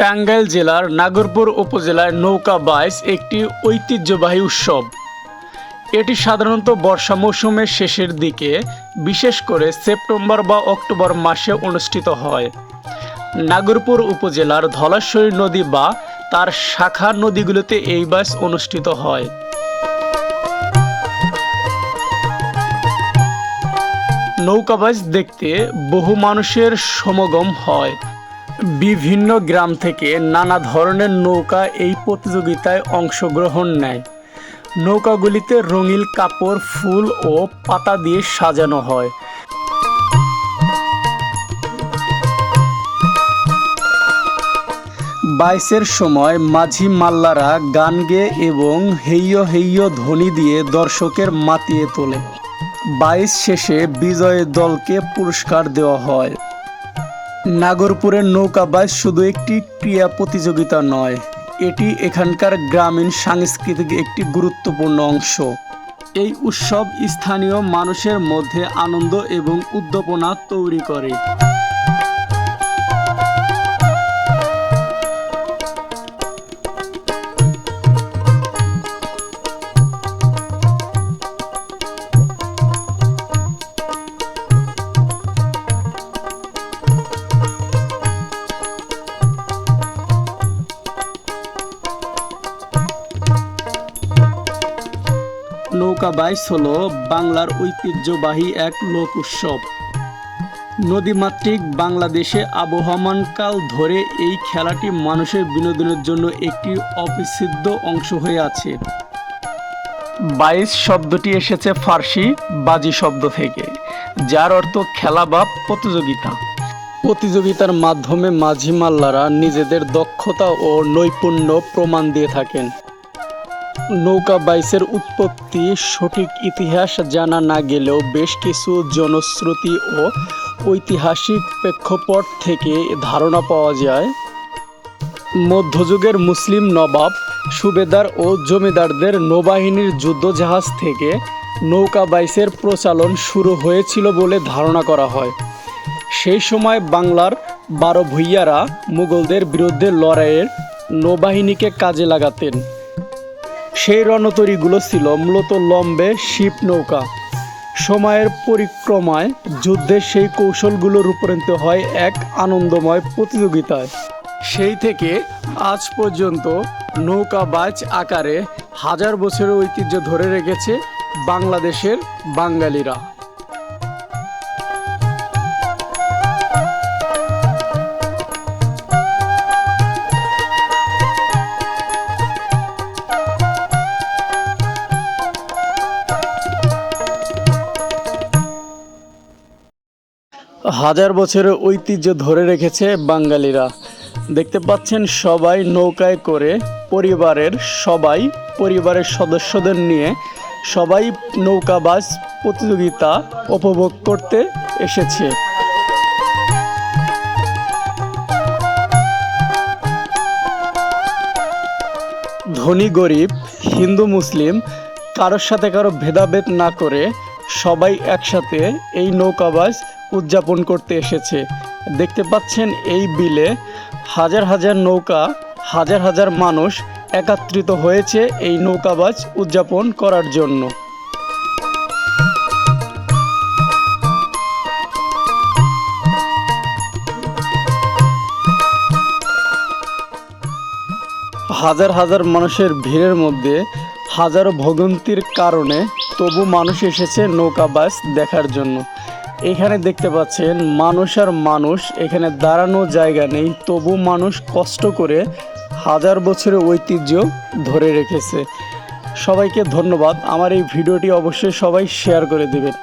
টাঙ্গাইল জেলার নাগরপুর উপজেলার নৌকা বাইচ একটি ঐতিহ্যবাহী উৎসব। এটি সাধারণত বর্ষা মৌসুমের শেষের দিকে, বিশেষ করে সেপ্টেম্বর বা অক্টোবর মাসে অনুষ্ঠিত হয়। নাগরপুর উপজেলার ধলেশ্বরী নদী বা তার শাখা নদীগুলোতে এই বাইচ অনুষ্ঠিত হয়। নৌকাবাজ দেখতে বহু মানুষের সমাগম হয়। বিভিন্ন গ্রাম থেকে নানা ধরনের নৌকা এই প্রতিযোগিতায় অংশগ্রহণ নেয়। নৌকাগুলিতে রঙিন কাপড়, ফুল ও পাতা দিয়ে সাজানো হয়। বাইসের সময় মাঝি মাল্লারা গান গেয়ে এবং হেইয় হেইয় ধ্বনি দিয়ে দর্শকের মাতিয়ে তোলে। বাইশ শেষে বিজয়ী দলকে পুরস্কার দেওয়া হয়। নাগরপুরের নৌকা নৌকাবাজ শুধু একটি ক্রিয়া প্রতিযোগিতা নয়, এটি এখানকার গ্রামীণ সাংস্কৃতিক একটি গুরুত্বপূর্ণ অংশ। এই উৎসব স্থানীয় মানুষের মধ্যে আনন্দ এবং উদ্দীপনা তৈরি করে। নৌকা হল বাংলার ঐতিহ্যবাহী এক লোক উৎসব। নদীমাতৃক বাংলাদেশে আবহমানকাল ধরে এই খেলাটি মানুষের বিনোদনের জন্য একটি অবিচ্ছেদ্য অংশ হয়ে আছে। বাইশ শব্দটি এসেছে ফার্সি বাজি শব্দ থেকে, যার অর্থ খেলা বা প্রতিযোগিতা। প্রতিযোগিতার মাধ্যমে মাঝি মাল্লারা নিজেদের দক্ষতা ও নৈপুণ্য প্রমাণ দিয়ে থাকেন। নৌকা বাইসের উৎপত্তি, সঠিক ইতিহাস জানা না গেলেও বেশ কিছু জনশ্রুতি ও ঐতিহাসিক প্রেক্ষাপট থেকে ধারণা পাওয়া যায়। মধ্যযুগের মুসলিম নবাব, সুবেদার ও জমিদারদের নৌবাহিনীর যুদ্ধজাহাজ থেকে নৌকা বাইসের প্রচলন শুরু হয়েছিল বলে ধারণা করা হয়। সেই সময় বাংলার বারো ভূইয়ারা মুঘলদের বিরুদ্ধে লড়াইয়ের নৌবাহিনীকে কাজে লাগাতেন। সেই রণতরীগুলো ছিল মূলত লম্বে, শিপ নৌকা। সময়ের পরিক্রমায় যুদ্ধের সেই কৌশলগুলো রূপান্তরিত হয় এক আনন্দময় প্রতিযোগিতায়। সেই থেকে আজ পর্যন্ত নৌকা বাজ আকারে হাজার বছরের ঐতিহ্য ধরে রেখেছে বাংলাদেশের বাঙালিরা। হাজার বছরের ঐতিহ্য ধরে রেখেছে বাঙালিরা। দেখতে পাচ্ছেন সবাই নৌকায় করে পরিবারের সবাই, পরিবারের সদস্যদের নিয়ে সবাই নৌকাবাজ প্রতিযোগিতা উপভোগ করতে এসেছে। ধনী, গরিব, হিন্দু, মুসলিম, কারোর সাথে কারও ভেদাভেদ না করে সবাই একসাথে এই নৌকাবাজ উদযাপন করতে এসেছে। দেখতে পাচ্ছেন এই বিলে হাজার হাজার নৌকা, হাজার হাজার মানুষ একত্রিত হয়েছে এই নৌকাবাজ উদযাপন করার জন্য। হাজার হাজার মানুষের ভিড়ের মধ্যে হাজারো ভোগান্তির কারণে তবু মানুষ এসেছে নৌকাবাস দেখার জন্য। এখানে দেখতে পাচ্ছেন মানুষ আর মানুষ, এখানে দাঁড়ানো জায়গা নেই, তবু মানুষ কষ্ট করে হাজার বছরের ঐতিহ্য ধরে রেখেছে। সবাইকে ধন্যবাদ, আমার এই ভিডিওটি অবশ্যই সবাই শেয়ার করে দেবেন।